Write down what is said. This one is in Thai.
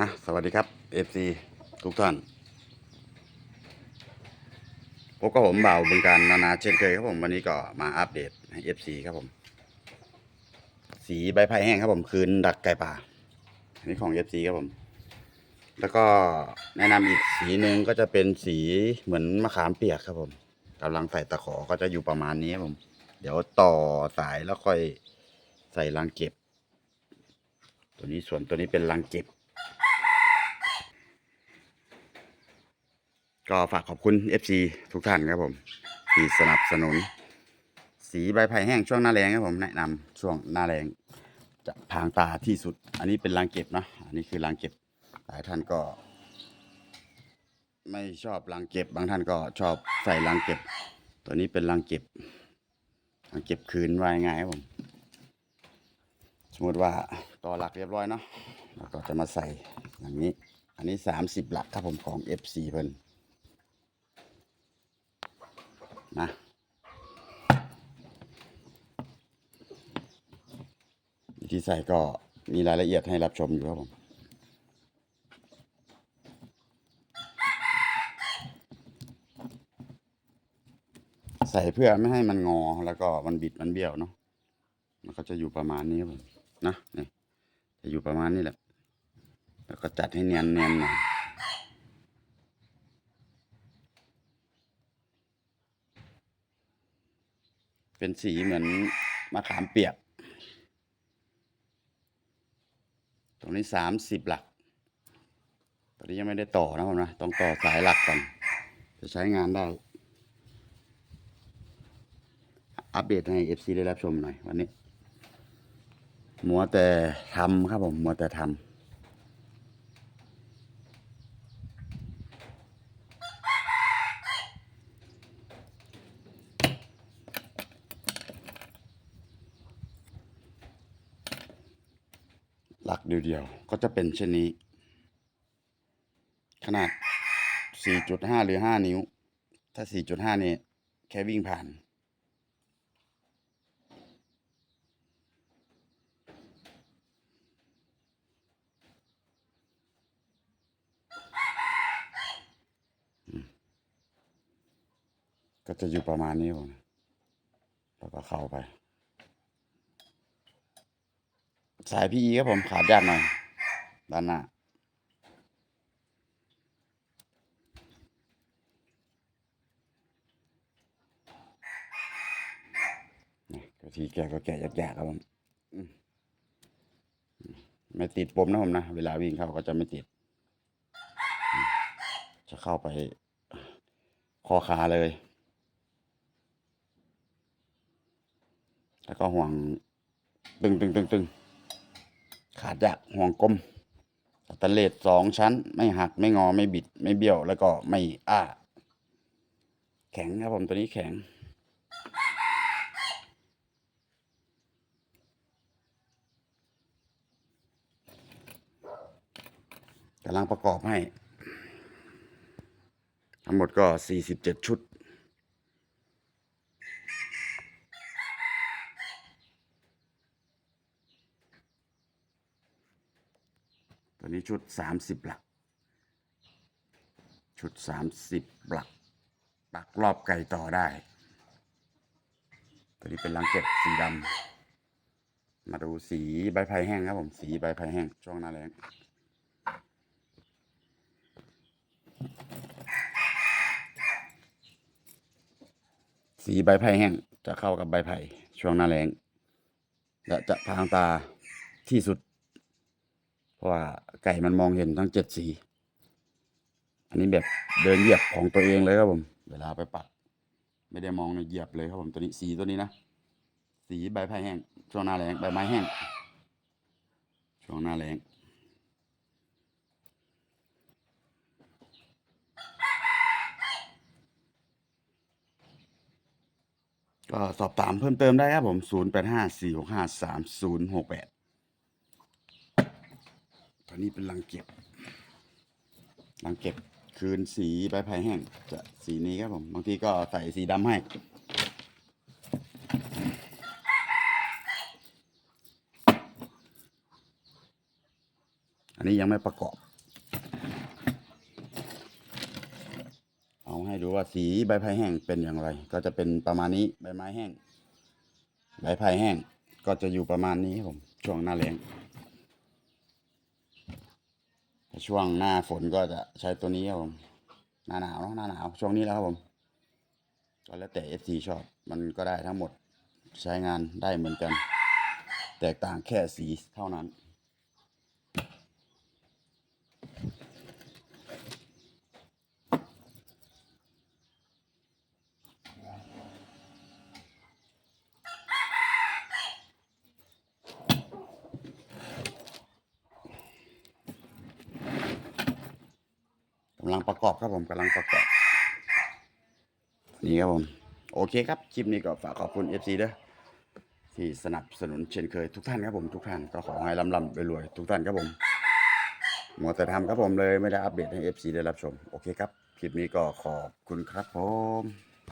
อะสวัสดีครับ FC ทุกท่านพบกับผมเบ่าวบึงการนานาเช่นเคยครับผมวันนี้ก็มาอัปเดตให้ FC ครับผม สีใบไผ่แห้งครับผมคืนดักไก่ป่าอันนี้ของ FC ครับผม แล้วก็แนะนำอีกสีหนึ่งก็จะเป็นสีเหมือนมะขามเปียกครับผมกำลังใส่ตะขอก็จะอยู่ประมาณนี้ครับผม เดี๋ยวต่อสายแล้วค่อยใส่รังเก็บ ตัวนี้ส่วนตัวนี้เป็นรังเก็บ ก็ฝากขอบคุณ FC ทุกท่านครับผม ที่สนับสนุน สีใบไผ่แห้งช่วงหน้าแรงครับผมแนะนำช่วงหน้าแรงจะพรางตาที่สุด อันนี้เป็นรังเก็บเนะอันนี้คือรังเก็บหลายท่านก็ ไม่ชอบรังเก็บบางท่านก็ชอบใส่รังเก็บ ตัวนี้เป็นรังเก็บรังเก็บคืนไว้ง่ายครับผม สมมติว่าต่อหลักเรียบร้อยเนาะแล้วก็จะมาใส่อย่างนี้ อันนี้สามสิบหลักครับผมของ FC เพิ่น นะวิธีใส่ก็มีรายละเอียดให้รับชมอยู่ครับผมใส่เพื่อไม่ให้มันงอแล้วก็มันบิดมันเบี้ยวเนาะมันก็จะอยู่ประมาณนี้ครับผมนะนี่จะอยู่ประมาณนี้แหละ แล้วก็จัดให้เนียนเนียนหน่อย เป็นสีเหมือนมะขามเปียก ตรงนี้สามสิบหลัก ตอนนี้ยังไม่ได้ต่อนะผมนะ ต้องต่อสายหลักก่อน จะใช้งานได้ อัปเดตให้ FC ได้รับชมหน่อยวันนี้ มัวแต่ทำครับผม มัวแต่ทำ เดียวๆ ก็จะเป็นเช่นนี้ ขนาด 4.5 หรือ 5 นิ้ว ถ้า 4.5 นี่แค่วิ่งผ่าน ก็จะอยู่ประมาณนี้ผมแล้วก็เข้าไป สายพี่ครับผมขาดยากหน่อยด้านหน้านี่ก็ทีแกก็แกะยากๆครับผมไม่ติดปมนะผมนะ เวลาวิ่งเข้าก็จะไม่ติด จะเข้าไปคอขาเลย แล้วก็ห่วง ตึงตึงตึงตึง ขาดยากห่วงกลมสแตนเลสสองชั้น ไม่หักไม่งอไม่บิด ไม่เบี้ยวแล้วก็ไม่อ้า แข็งครับผมตัวนี้แข็ง กำลังประกอบให้ ทั้งหมดก็สี่สิบเจ็ดชุด นี้ชุดสามสิบหลัก ชุดสามสิบหลัก ปักรอบไก่ต่อได้ ตัวนี้เป็นลังเก็บสีดำ มาดูสีใบไผ่แห้งครับผม สีใบไผ่แห้งช่วงหน้าแรงสีใบไผ่แห้งจะเข้ากับใบไผ่ช่วงหน้าแรงและจะพรางตาที่สุด ราะว่าไก่มันมองเห็นทั้งเจ็ดสี อันนี้แบบเดินเหยียบของตัวเองเลยครับผม เวลาไปปัก ไม่ได้มองในเหยียบเลยครับผมตัวนี้สีตัวนี้นะ สีใบไผ่แห้ง ช่วงหน้าแรงใบไม้แห้ง ช่วงหน้าแรงก็สอบถามเพิ่มเติมได้ครับผม 0 8 5 4 6 5 3 0 6 8 ตัวนี้เป็นลังเก็บลังเก็บคืนสีใบไผ่แห้งจะสีนี้ครับผมบางทีก็ใส่สีดำให้อันนี้ยังไม่ประกอบ เอาให้ดูว่าสีใบไผ่แห้งเป็นอย่างไร ก็จะเป็นประมาณนี้ใบไม้แห้ง ใบไผ่แห้งก็จะอยู่ประมาณนี้ครับผม ช่วงหน้าแล้ง ช่วงหน้าฝนก็จะใช้ตัวนี้ครับผมหน้าหนาวเนาะหน้าหนาวช่วงนี้แล้วครับผมก็แล้วแต่ FC ชอบมันก็ได้ทั้งหมดใช้งานได้เหมือนกัน แตกต่างแค่สีเท่านั้น ลังประกอบครับผมกำลังประกอบ นี่ครับผม โอเคครับ คลิปนี้ก็ฝากขอบคุณ FC เด้อที่สนับสนุนเช่นเคยทุกท่านครับผมทุกท่านก็ขอให้ลำลำรวยๆทุกท่านครับผมหมดแต่ทำครับผมเลยไม่ได้อัปเดตให้ FC ได้รับชม โอเคครับ คลิปนี้ก็ขอบคุณครับผม